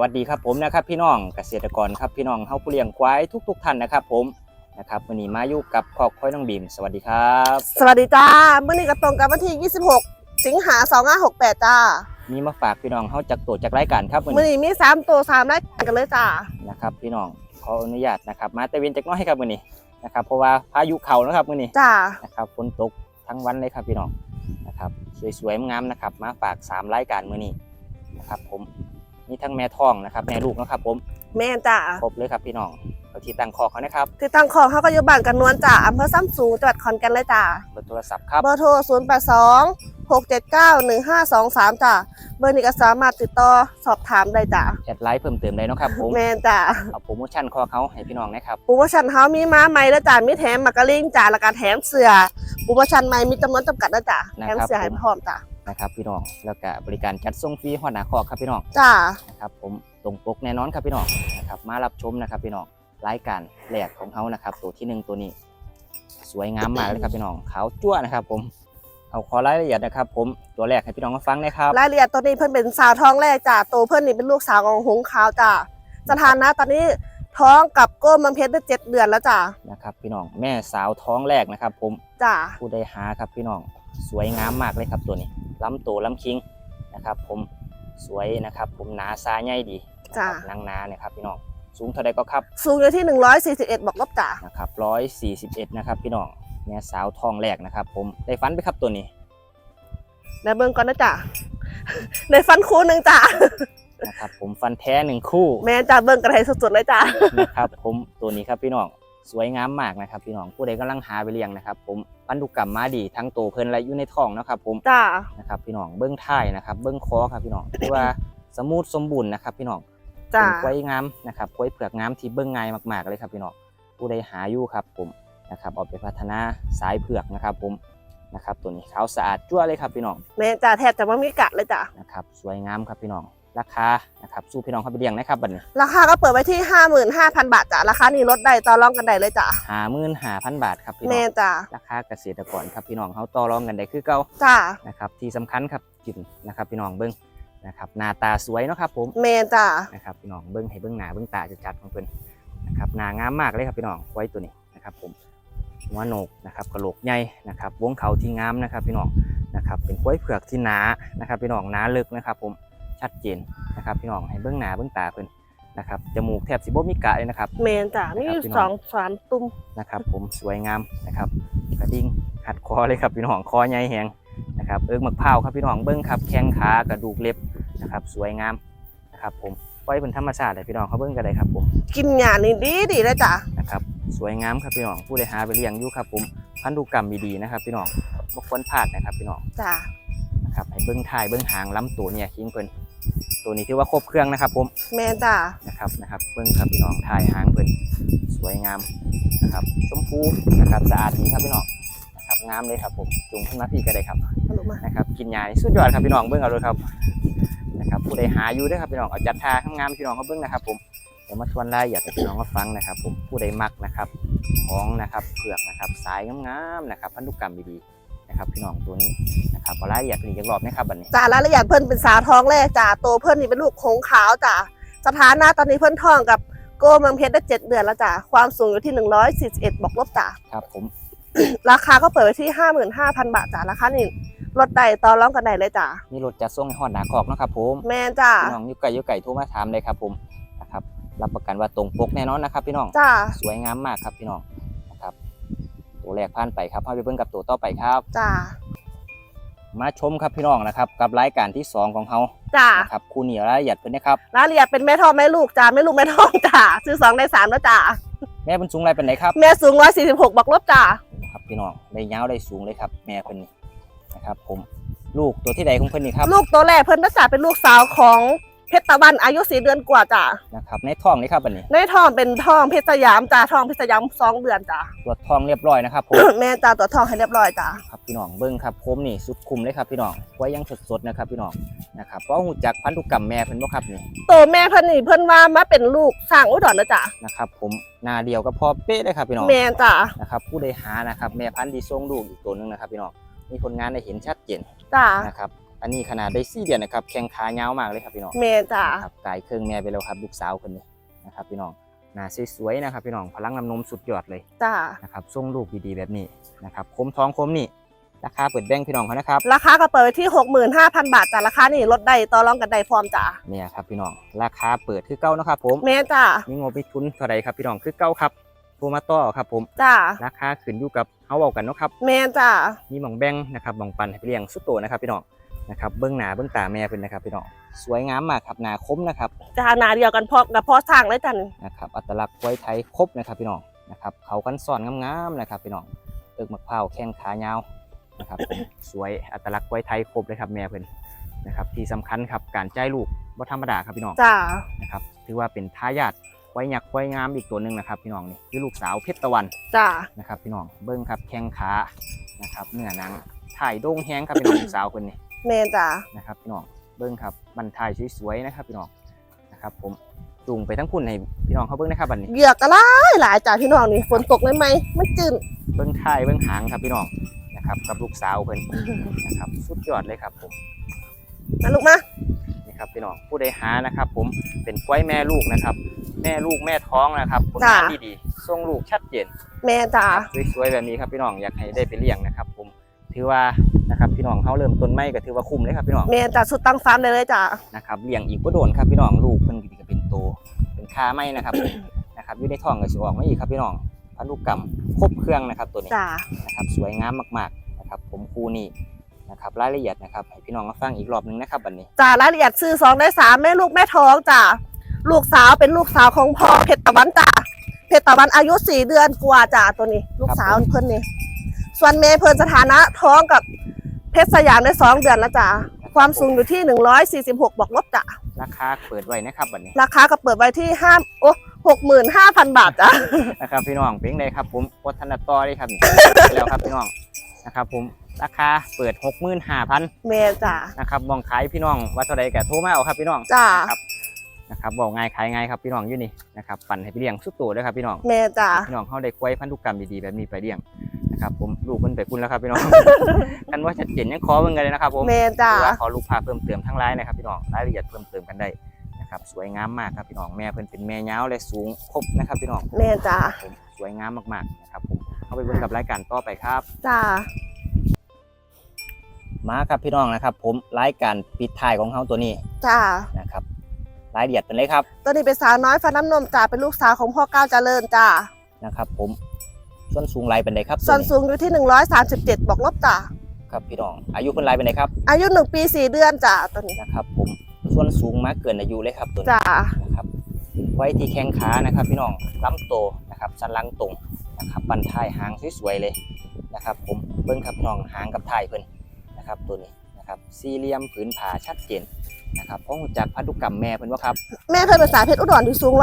วัสดีครับผมนะครับพี่น้องเกษตรกรครับพี่น้องเฮาผู้เลี้ยงควายทุกๆท่านนะครับผมนะครับวันนี้มาอยู่กับครอบครัวน้องบีมสวัสดีครับ สวัสดีจ้าเมื่อนี้ก็ตรงกับวันที่ 26 สิงหา2568 จ้า มีมาฝากพี่น้องเฮาจากตัวจากรายการครับวันเมื่อนี้นี้มี 3 ตัว3รายการกันเลยจ้า นะครับพี่น้องขออนุญาตนะครับมาแต่เวียนจักหน้อยครับวันนี้นะครับเพราะว่าพายุเข้านะครับวันนี้จ้า นะครับฝนตกทั้งวันเลยครับพี่น้องนะครับสวยๆงามๆนะครับมาฝากสามรายการมื้อนี้นะครับผม มีทั้งแม่ท้องนะครับ แม่ลูกนะครับผมแม่นจ้าครบเลยครับพี่น้องเอาที่ตั้งคอกเขานะครับที่ตั้งของเขาก็อยู่บ้านกันนวลจ้าอำเภอซ้ำสูงจังหวัดขอนแก่นเลยจ้าเบอร์โทรศัพท์ครับเบอร์โทร082 679 1523จ้าเบอร์นี้ก็สามารถติดต่อสอบถามได้จ้าแอดไลน์เพิ่มเติมได้เนาะครับผมแม่นจ้าเอาโปรโมชั่นคอเขาให้พี่น้องนะครับโปรโมชั่นเขามีม้าใหม่แล้วจ้ามีแถมมากกะลิงจ้าแล้วก็แถมเสื้อโปรโมชั่นใหม่มีจำนวนจำกัดแล้วจ้าแถมเสื้อให้พร้อมจ้า นะครับพี่น้องแล้วก็บริการจัดส่งฟรีหัวหน้าคอกครับพี่น้องจ้านะครับผมตรงปกแน่นอนครับพี่น้องนะครับมารับชมนะครับพี่น้องรายการแรกของเขานะครับ ตัวที่หนึ่งตัวนี้ สวยงามมากเลยครับพี่น้องขาวจั่วนะครับ ผมเอาขอรายละเอียดนะครับ ผมตัวแรกให้พี่น้องมาฟังนะครับรายละเอียดตัวนี้เพิ่นเป็นสาวท้องแรกจ้าโตเพิ่นนี่เป็นลูกสาวของหงขาวจ้าสถานะตอนนี้ท้องกับโก้มังเพชรได้เจ็ดเดือนแล้วจ้านะครับพี่น้องแม่สาวท้องแรกนะครับ ผมจ้าผู้ได้หาครับพี่น้องสวยงามมากเลยครับตัวนี้ ล้ำโตล้ำคิงนะครับ ผมสวยนะครับ ผมหนาซาใหญ่ดีนะครับนางนาเนี่ยครับพี่น้องสูงเท่าใดก็ครับ สูงอยู่ที่ 141 บอกลบจ้านะครับร้อยสี่สิบเอ็ดนะครับพี่น้องแม่สาวทองแรกนะครับ ผมได้ฟันไปครับตัวนี้ในเบิ่งก่อนนะจ้าในฟันคู่หนึ่งจ้านะครับผมฟันแท้หนึ่งคู่ แม่จ้าเบิ่งกระไรสุดๆเลยจ้านะครับผมตัวนี้ครับพี่น้อง สวยงามมากนะครับ พี่น้องผู้ใดกำลังหาไปเลี้ยงนะครับ ผมพันธุกรรมมาดีทั้งโตวเพิ่นและอยู่ในท้องนะครับ ผมจ้านะครับ พี่น้องเบิ้งท้ายนะครับ เบิ้งคอครับพี่น้องที่ว่าสมูทสมบูรณ์นะครับ พี่น้องจ้าเป็นกล้วยงามนะครับกล้วยเผือกงามที่เบิ้งง่ายมากๆเลยครับพี่น้องผู้ใดหาอยู่ครับ ผมนะครับเอาไปพัฒนาสายเผือกนะครับ ผมนะครับตัวนี้ขาวสะอาดจั่วเลยครับพี่น้องแม่จ้าแทบจะไม่มีกัดเลยจ้านะครับ สวยงามครับพี่น้อง ราคานะครับสู้พี่น้องเข้าไปเลี้ยงนะครับบัดนี้ราคาก็เปิดไว้ที่ 55,000 บาทจ้าราคานี้ลดได้ต่อรองกันได้เลยจ้าหาหมื่นหาพันบาทครับพี่น้แม่องจ้าราคาเกษตรกรครับพี่น้องเขาต่อรองกันได้คือเก่าจ้านะครับที่สำคัญครับกินนะครับพี่น้องเบิ้งนะครับหน้าตาสวยเนาะครับผมแม่จ้านะครับพี่น้องเบิ้งให้เบิ้งหน้าเบิ้งตาจัดๆของเพิ่นนะครับหน้างามมากเลยครับพี่น้องไว้ตัวนี้นะครับผมหัวโหนกนะครับกระโหลกใหญ่นะครับวงเขาที่งามนะครับพี่น้องนะครับเป็นกล้วยเผือกที่หนานะครับพี่น้องหนาลึกนะครับผม ชัดเจนนะครับพี่น้องให้เบิ้งหน้าเบิ้งตาเพิ่นนะครับจมูกแทบสิบ่มีกะเลยนะครับแม่จ้ามีอยู่ครับพี่น้สอองงสามตุ้มนะครับ ผมสวยงามนะครับกระดิ่งหัดคอเลยครับพี่น้องคอใหญ่แหงนะครับเอิกมะพร้าวครับพี่น้องเบิ้งครับแข้งขากระดูกเล็บนะครับ สวยงามนะครับ ผมปล่อยเป็นธรรมชาติเลยพี่น้องเขาเบิ้งกันเลยครับ ผม กินหยานี่ดีดีเลยจ้านะครับสวยงามครับพี่น้องผู้ใดหาไปเลี้ยงอยู่ครับ ผมพันธุกรรมดีๆนะครับ พี่น้องบ่ควรพลาดนะครับ พี่น้องจ้านะครับให้เบิ้งท้ายเบิ้งหางล้ำตัวเนี่ยคิงเพิ่น ตัวนี้ถือว่าครบเครื่องนะครับ ผมแม่จ้านะครับนะครับเบิ้งครับพี่น้องท้ายหางเพิ่นสวยงามนะครับ ชมพูนะครับสะอาดดีครับพี่น้องนะครับงามเลยครับผมจุงขึ้นมาพี่ก็ได้ครับฮัลโหลมานะครับกินยานี่สุดยอดครับพี่น้องเบิ้งเอาเลยครับนะครับผู้ใดหาอยู่เด้วยครับพี่น้องเอาจัดทางามๆพี่น้องเขาเบิ้งนะครับ ผมเดี๋ยวมาทวนรายละเอียดให้พี่น้องมาฟังนะครับ ผมผู้ใดมักนะครับ ของนะครับเผือกนะครับสายงามๆนะครับ พันธุกรรมดีๆ นะครับพี่น้องตัวนี้นะครับเอารายละเอียดกันอีกรอบนะครับบัดนี้จ้ารายละเอียดเพิ่นเป็นสาวท้องแรกจ้าโตเพิ่นนี่เป็นลูกหงขาวจ้าสถานะตอนนี้เพิ่นท้องกับโก้มังเพชรได้เจ็ดเดือนแล้วจ้าความสูงอยู่ที่141บอกลบจ้าครับผม ราคาก็เปิดไว้ที่55,000บาทจ้าราคานี่ลดได้ต่อรองกันได้เลยจ้ามีรถจัดส่งให้ฮอดหนาคอกเนาะครับผมแม่นจ้าพี่น้องอยุไก่ยุไก่โทรมาถามเลยครับผมนะครับรับประกันว่าตรงปกแน่นอนนะครับพี่น้องจ้าสวยงามมากครับพี่น้องนะครับ ตัวแรกผ่านไปครับพาไปเบิ่งกับตัวต่อไปครับ จ้า มาชมครับพี่น้องนะครับ กับรายการที่สองของเขาจ้านะครับคู่เหนียวรายละเอียดเพิ่นนะครับ รายละเอียดเป็นแม่ท้องแม่ลูกจ้าแม่ลูกแม่ท้องจ้าซื้อสองได้สามแล้วจ้า แม่เพิ่นสูงไรเป็นไหนครับแม่สูง146บอกลบจ้า ครับพี่น้องได้ยาวได้สูงเลยครับ แม่เพิ่นนี่นะครับ ผมลูกตัวที่ใดของเพิ่นนี่ครับ ลูกตัวแรกเพิ่นภาษาเป็นลูกสาวของ เพชรตะวันอายุสี่เดือนกว่าจ้านะครับในท้องนี่ครับบัดนี้ในท้องเป็นท้องเพชรสยามจ้าท้องเพชรสยามสองเดือนจ้าตรวจท้องเรียบร้อยนะครับผม แม่จ้าตัวท้องให้เรียบร้อยจ้าครับพี่น้องเบิ้งครับผมนี่สุดคุมเลยครับพี่น้องไว้ยังสดๆนะครับพี่น้องนะครับเพราะหูจักพันธุกรรมแม่เพิ่นบ่ครับนี่ตัวแม่เพิ่นนี่เพิ่นว่ามาเป็นลูกสร้างอุดรนะจ้านะครับผมหนาเดียวก็พอเป๊ะเลยครับพี่น้องแม่จ้านะครับผู้ใดหานะครับแม่พันธุ์ที่ทรงลูกอีกตัวหนึงนะครับพี่น้องมีผลงานได้เห็นชัดเจนจ้านะครับ อันนี้ขนาดได้สี่เดือนนะครับแข้งขายาวมากเลยครับพี่น้องแม่จ้านะครับกายเครื่องแม่ไปแล้วครับลูกสาวคนนี้นะครับพี่น้องหน้าสวยๆนะครับพี่น้องพลังน้ำนมสุดยอดเลยจ้านะครับส่งลูกดีๆแบบนี้นะครับคมท้องคมนี่ราคาเปิดแบ่งพี่น้องเขานะครับ ราคาก็เปิดไว้ที่ 65,000 บาทจ้าราคานี่ลดได้ต่อรองกันได้พร้อมจ้าเนี่ยครับพี่น้อง ราคาเปิดคือเก้านะครับผมแม่จ้ามีงบมีทุนเท่าไรครับพี่น้องคือเก้าครับโทรมาต่อครับผมจ้าราคาขึ้นอยู่กับเฮาเว้ากันเนาะครับแม่จ้ามีหม่องแบ่งนะครับหม่องปันให้ไปเลี้ยงสุดโตนะครับพี่น้อง นะครับเบื้องหน้าเบื้องตาแม่เพิ่นนะครับพี่น้องสวยงามมากครับหน้าคมนะครับจ้าหนาเดียวกันพอกับพอสร้างเลยจ้านี่นะครับอัตลักษณ์กล้วยไทยครบนะครับพี่น้องนะครับเขากันซ่อนงามๆนะครับพี่น้องเอิกมะพร้าวแข้งขายาวนะครับสวยอัตลักษณ์กล้วยไทยครบเลยครับแม่เพิ่นนะครับที่สำคัญครับการใจายลูกบ่ธรรมดาครับพี่น้องจ้านะครับถือว่าเป็นทายาทไว้หยักไว้งามอีกตัวหนึ่งนะครับ พี่น้องนี่คือลูกสาวเพชรตะวันจ้านะครับพี่น้องเบิ้งครับแข้งขานะครับเนื้อหนังถ่ายโด่งแห้งครับพี่น้องลูกสาวคนนี้ แม่จ้านะครับพี่น้องเบิ้งครับบันทายสวยๆนะครับพี่น้องนะครับ ผมจูงไปทั้งพุ่นให้พี่น้องเขาเบิ้งนะครับบัดนี้เหยือกก็หลายหลายจ้าพี่น้องนี่ฝนตกเลยไหมมันจืดเบิ้งท้ายเบิ้งหางครับพี่น้องนะครับ กับลูกสาวเพิ่นนะครับสุดยอดเลยครับผมนะลูกมานี่ครับพี่น้องผู้ใดหานะครับ ผมเป็นกล้วยแม่ลูกนะครับ แม่ลูกแม่ท้องนะครับผลงานที่ดีส่งลูกชัดเจนแม่จ้าสวยๆแบบนี้ครับพี่น้องอยากให้ได้ไปเลี้ยงนะครับ ผมถือว่า นะครับพี่น้องเขาเริ่มต้นไม่ก็ถือว่าคุ้มเลยครับพี่น้องแม่จ้าสุดตั้งฟาร์มเลยเลยจ้านะครับเลี้ยงอีกก็โดนครับพี่น้องลูกเพิ่นก็จะเป็นโตเป็นค่าไม่นะครับนะครับอยู่ในท้องก็สิออกมาอีกครับพี่น้องพันธุกรรมครบเครื่องนะครับตัวนี้จ้านะครับสวยงามมากๆนะครับผมครูนี่นะครับรายละเอียดนะครับให้พี่น้องมาฟังอีกรอบหนึงนะครับบัดนี้จ้ารายละเอียดซื้อสองได้สามแม่ลูกแม่ท้องจ้าลูกสาวเป็นลูกสาวของพ่อเพชรตะวันจ้าเพชรตะวันอายุสี่เดือนกว่าจ้าตัวนี้ ลูกสาวเพิ่นนี่ส่วนเมย์เพิ่นสถานะท้องกับ เพชรสยามได้สองเดือนแล้วจ้าความสูงอยู่ที่หนึ่งร้อยสี่สิบหกบอกลบจ้าราคาเปิดไว้นะครับบัดนี้ราคาก็เปิดไว้ที่ห้าโอ้หกหมื่นห้าพันบาทจ้านะครับพี่น้องเป็นไงครับผมวัฒนต่อเลยครับนี่ไปแล้วครับพี่น้องนะครับผมราคาเปิด65,000เมย์จ้านะครับมองขายพี่น้องว่าเท่าใดก็โทรมาเอาครับพี่น้องจ้านะครับนะครับบอกง่ายขายง่ายครับพี่น้องอยู่นี่นะครับปั่นให้พี่เลี้ยงสุดโตัวด้วยครับพี่น้องเมย์จ้าพี่น้องเขาได้ควายพันธุกรรมดีๆแบบนี้ไปเลี้ยง นะครับผมลูกมันไปคุณแล้วครับพี่น้อง กันว่าชัดเจนยังขอเบิ่งกันเลยนะครับ ผมเมย์จ้า หรือว่าขอลูกพาเพิ่มเติมทั้งไลน์นะครับพี่น้องรายละเอียดเพิ่มเติมกันได้นะครับสวยงามมากครับพี่น้องแม่เพิ่นเป็นแม่ยาวและสูงครบนะครับพี่น้องเมย์จ้าผมสวยงามมากๆนะครับผมเอาไปเบิ่งกับรายการต่อไปครับ จ้า มาครับพี่น้องนะครับ ผมรายการปิดท้ายของเขาตัวนี้จ้า นะครับรายละเอียดเป็นเลยครับตัวนี้เป็นสาวน้อยฟันน้ำนมจ้าเป็นลูกสาวของพ่อก้าวเจริญจ้า นะครับ ผม ส่วนสูงไรเป็นเลยครับส่วนตัวสูงอยู่ที่ 137 บอกลบจ้าครับพี่น้อง อายุคนไรเป็นเลยครับ อายุ 1 ปี 4 เดือนจ้าตัวนี้นะครับผมส่วนสูงมาเกินอายุเลยครับตัวนี้จ้านะครับไว้ที่แข้งขานะครับพี่น้องลำโตนะครับสันหลังตรงนะครับบันท้ายหางสวยๆเลยนะครับผมเบิ้งครับพี่น้องหางกับท้ายเพิ่นนะครับตัวนี้นะครับสี่เหลี่ยมผืนผ่าชัดเจนนะครับเพราะหูจักพันธุกรรมแม่เพิ่นว่าครับ แม่เพิ่นเป็นสายเพชรอุดรที่สูง145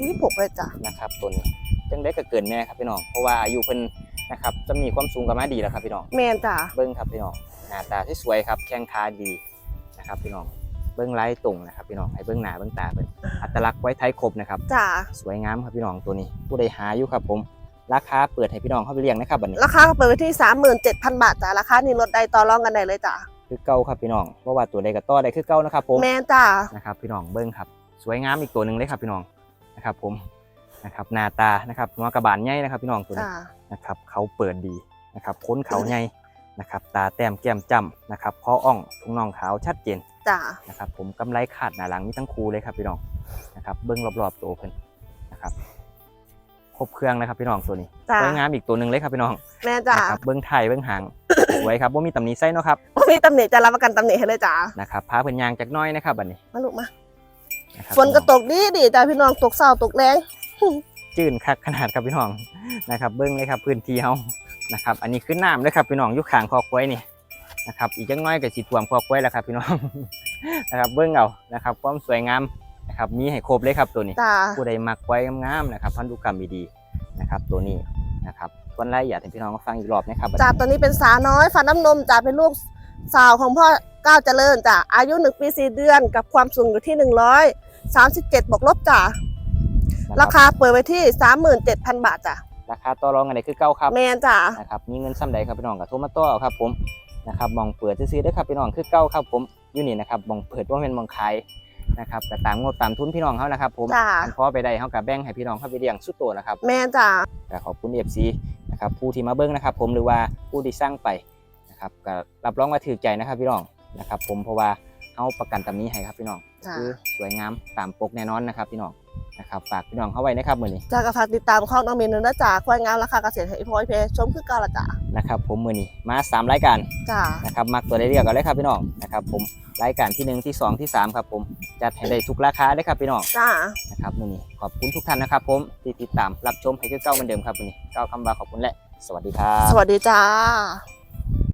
46เลยจ้านะครับตัวนี้ จังได้ก็เกินแม่ครับพี่น้องเพราะว่าอายุเพิ่นนะครับจะมีความสูงกับมาดีแล้วครับพี่น้องแม่นจ้าเบิ้งครับพี่น้องหน้าตาที่สวยครับแข้งขาดีนะครับพี่น้องเบิ้งไล่ตรงนะครับพี่น้องให้เบิ้งหน้าเบิ้งตาเพิ่นอัตลักษณ์ไว้ไทยครบนะครับจ้าสวยงามครับพี่น้องตัวนี้ ผู้ใดหาอยู่ครับผม ราคาเปิดให้พี่น้องเข้าไปเลี้ยงนะครับบัดนี้ราคาก็เปิดไว้ที่ 37,000 บาทจ้าราคานี้ลดได้ต่อรองกันได้เลยจ้าคือเก่าครับพี่น้องเพราะว่าตัวใดก็ต่อได้คือเก่านะครับผมแม่นจ้านะครับพี่น้องเบิ้งครับ สวยงามอีกตัวหนึ่งเลยครับพี่น้องนะครับผม นะครับหน้าตานะครับหัวกระบาลใหญ่นะครับ พี่น้องตัวนี้จ้านะครับเขาเปิดดีนะครับค้นเขาใหญ่นะครับตาแต้มแก้มจ้ำนะครับคออ่องทุงน่องขาวชัดเจนจ้านะครับผมกำไรขาดหนาหลังมีทั้งคูเลยครับพี่น้องนะครับเบิ้งรอบๆตัวเพิ่นนะครับครบเครื่องนะครับพี่น้องตัวนี้จ้าสวยงามอีกตัวหนึ่งเลยครับพี่น้องแม่จ้านะครับเบิ้งไทยเบิ้งหางสวยครับว่ามีตำหนิไส้เนาะครับบ่มีตำหนิจะรับประกันตำหนิให้เลยจ้านะครับพาเพิ่นยางจากหน้อยนะครับบัดนี้มาลูกมานะครับฝนก็ตกดีดีจ้าพี่น้องตกเศร้าตกแรง จื้นคักขนาดครับพี่น้องนะครับเบิ้งเลยครับพื้นที่เฮานะครับ อันนี้คือน้ำเลยครับพี่น้องอยู่ข้างคอกล้วยนี่นะครับ อีกจังน้อยก็สิท่วมคอกล้วยแล้วครับพี่น้องนะครับเบิ้งเอานะครับความสวยงามนะครับมีให้ครบเลยครับตัวนี้จ้าผู้ใดมักไว้งามๆนะครับพันธุกรรมดีๆนะครับตัวนี้นะครับส่วนรายละเอียดให้พี่น้องมาฟังอีกรอบนะครับจ้าตัวนี้เป็นสาวน้อยฟันน้ำนมจ้าเป็นลูกสาวของพ่อก้าวเจริญจ้าอายุ1ปี4เดือนกับความสูงอยู่ที่137บวกลบจ้านะ ราบคาเปิดไว้ที่ 37,000 บาทจ้ะราคาต่อรองกันได้คือเก่าครับแมนจ้ะนะครับมีเงินซ้ำใดครับพี่น้องก็โทรมาต่อเอาครับผมนะครับมองเปิดซื้อๆเด้อครับพี่น้องคือเก้าครับผมอยู่นี่นะครับมองเปิดว่าเป็นมองขายนะครับแต่ตามงบตามทุนพี่น้องเขานะครับผมจ้าอันพอไปได้เขากับแบ่งให้พี่น้องเขาไปเลี้ยงสุดโตัวนะครับ แม่จ้าก็ขอบคุณ FC นะครับผู้ที่มาเบิ้งนะครับ ผมหรือว่าผู้ที่สร้างไปนะครับก็รับรองว่าถือใจนะครับพี่น้องนะครับ ผมเพราะว่า เขาประกันตำนี้ให้ครับพี่น้องจ้าคือสวยงามตามปกแน่นอนนะครับพี่น้องนะครับฝากพี่น้องเข้าไว้นะครับมือนี้จ้ากระฝากติดตามข้องน้องมินด้วยนะจ้าควายงามราคาเกษตรให้พ่อยเพชมคือเก่าละจ้านะครับผมมือนี้มาสามรายการจ้านะครับมักตัวได้เรียกกันเลยครับพี่น้องนะครับผมรายการที่หนึ่งที่สองที่สามครับผมจัดให้ได้ทุกราคาเลยครับพี่น้องจ้านะครับมือนี้ขอบคุณทุกท่านนะครับผมที่ติดตามรับชมให้คือเก้าเหมือนเดิมครับมือนี้เก้าคำว่าขอบคุณและ สวัสดีครับ สวัสดีจ้า